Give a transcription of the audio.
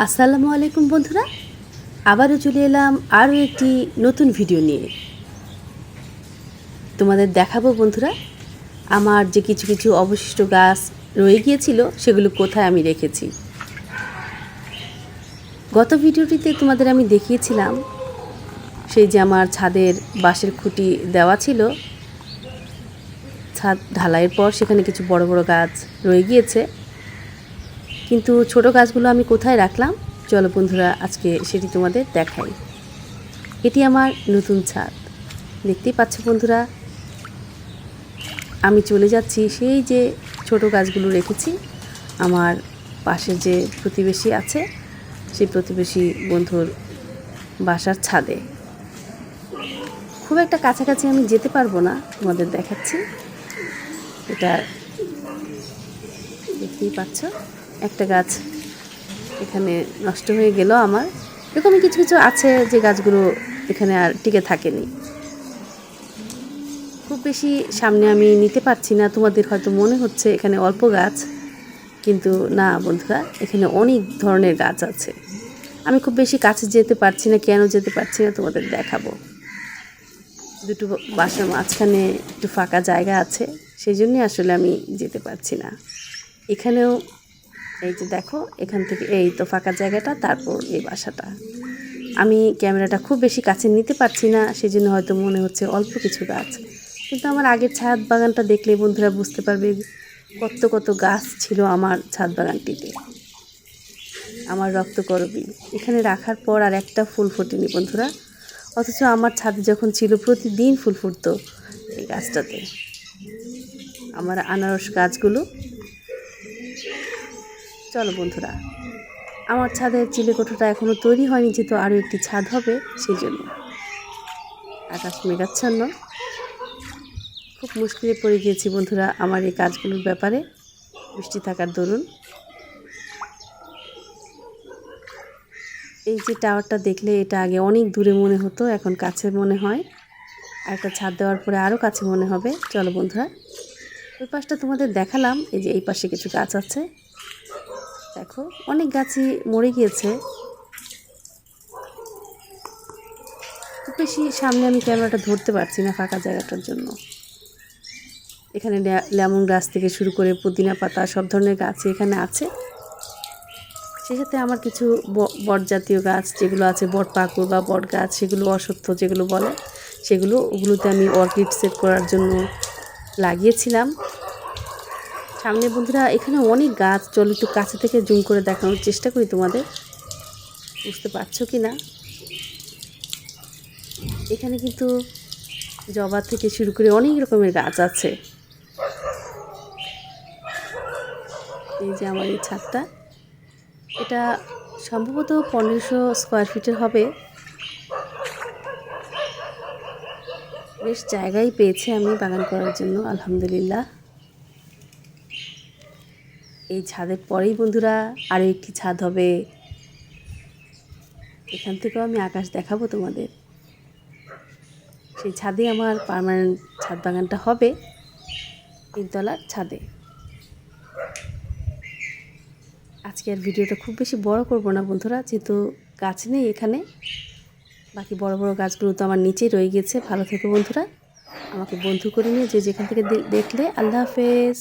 আসসালামু আলাইকুম বন্ধুরা। আবারও চলে এলাম আরও একটি নতুন ভিডিও নিয়ে। তোমাদের দেখাবো বন্ধুরা, আমার যে কিছু কিছু অবশিষ্ট গাছ রয়ে গিয়েছিল, সেগুলো কোথায় আমি রেখেছি। গত ভিডিওটিতে তোমাদের আমি দেখিয়েছিলাম, সেই যে আমার ছাদের বাঁশের খুঁটি দেওয়া ছিল। ছাদ ঢালাইয়ের পর সেখানে কিছু বড় বড় গাছ রয়ে গিয়েছে। কিন্তু ছোট গাছগুলো আমি কোথায় রাখলাম? চলো বন্ধুরা, আজকে সেটি তোমাদের দেখাই। এটি আমার নতুন ছাদ। দেখতেই পাচ্ছ বন্ধুরা, আমি চলে যাচ্ছি সেই যে ছোট গাছগুলো রেখেছি। আমার পাশে যে প্রতিবেশী আছে, সেই প্রতিবেশী বন্ধুর বাসার ছাদে। খুব একটা কাছাকাছি আমি যেতে পারব না, তোমাদের দেখাচ্ছি। এটা দেখতেই পাচ্ছ। একটা গাছ এখানে নষ্ট হয়ে গেল আমার। এরকমই কিছু কিছু আছে যে গাছগুলো এখানে আর টিকে থাকেনি। খুব বেশি সামনে আমি নিতে পারছি না। তোমাদের হয়তো মনে হচ্ছে এখানে অল্প গাছ, কিন্তু না বন্ধুরা, এখানে অনেক ধরনের গাছ আছে। আমি খুব বেশি কাছে যেতে পারছি না, কেন যেতে পারছি না তোমাদের দেখাবো। দুটো বাসার মাঝখানে একটু ফাঁকা জায়গা আছে, সেই জন্যই আসলে আমি যেতে পারছি না। এখানেও এই যে দেখো, এখান থেকে এই তো ফাঁকা জায়গাটা, তারপর এই বাসাটা। আমি ক্যামেরাটা খুব বেশি কাছে নিতে পারছি না সেই জন্য হয়তো মনে হচ্ছে অল্প কিছু গাছ। কিন্তু আমার আগের ছাদ বাগানটা দেখলে বন্ধুরা বুঝতে পারবে কত কত গাছ ছিল আমার ছাদ বাগানটিতে। আমার রক্তকরবী এখানে রাখার পর আর একটা ফুল ফোটেনি বন্ধুরা। অথচ আমার ছাদে যখন ছিল, প্রতিদিন ফুল ফুটতো এই গাছটাতে। আমার আনারস গাছগুলো চলো বন্ধুরা, আমার ছাদের চিলেকোঠাটা এখনও তৈরি হয়নি, যেহেতু আরও একটি ছাদ হবে সেই জন্য আকাশ মেঘাচ্ছন্ন। খুব মুশকিলে পড়ে গিয়েছি বন্ধুরা আমার এই কাজগুলোর ব্যাপারে। বৃষ্টি থাকার দরুন। এই যে টাওয়ারটা দেখলে এটা আগে অনেক দূরে মনে হতো, এখন কাছে মনে হয়। আর একটা ছাদ দেওয়ার পরে আরও কাছে মনে হবে। চলো বন্ধুরা, ওই পাশটা তোমাদের দেখালাম, এই যে এই পাশে কিছু গাছ আছে। দেখো, অনেক গাছই মরে গিয়েছে। খুব বেশি সামনে আমি ক্যামেরাটা ধরতে পারছি না ফাঁকা জায়গাটার জন্য। এখানে লেমন গাছ থেকে শুরু করে পুদিনা পাতা, সব ধরনের গাছই এখানে আছে। সেই সাথে আমার কিছু বট জাতীয় গাছ যেগুলো আছে, বট পাকুর বা বট গাছ, সেগুলো অসত্য যেগুলো বলে, সেগুলো ওগুলোতে আমি অর্কিড সেট করার জন্য লাগিয়েছিলাম। সামনে বন্ধুরা, এখানে অনেক গাছ। চল একটু কাছে থেকে জুম করে দেখানোর চেষ্টা করি তোমাদের। বুঝতে পারছ কি না এখানে কিন্তু জবা থেকে শুরু করে অনেক রকমের গাছ আছে। এই যে আমার এই ছাদটা। এটা সম্ভবত পনেরোশো স্কোয়ার ফিটের হবে। বেশ জায়গাই পেয়েছি আমি বাগান করার জন্য, আলহামদুলিল্লাহ। এই ছাদের পরেই বন্ধুরা আরও একটি ছাদ হবে। এখান থেকেও আমি আকাশ দেখাবো তোমাদের। সেই ছাদে আমার পার্মানেন্ট ছাদ বাগানটা হবে, তিনতলার ছাদে। আজকে আর ভিডিওটা খুব বেশি বড় করব না বন্ধুরা, যেহেতু গাছ নেই এখানে। বাকি বড় বড় গাছগুলো তো আমার নিচেই রয়ে গেছে। ভালো থেকো বন্ধুরা। আমাকে বন্ধু করে নিয়ে যে যেখান থেকে দেখলে। আল্লাহ হাফেজ।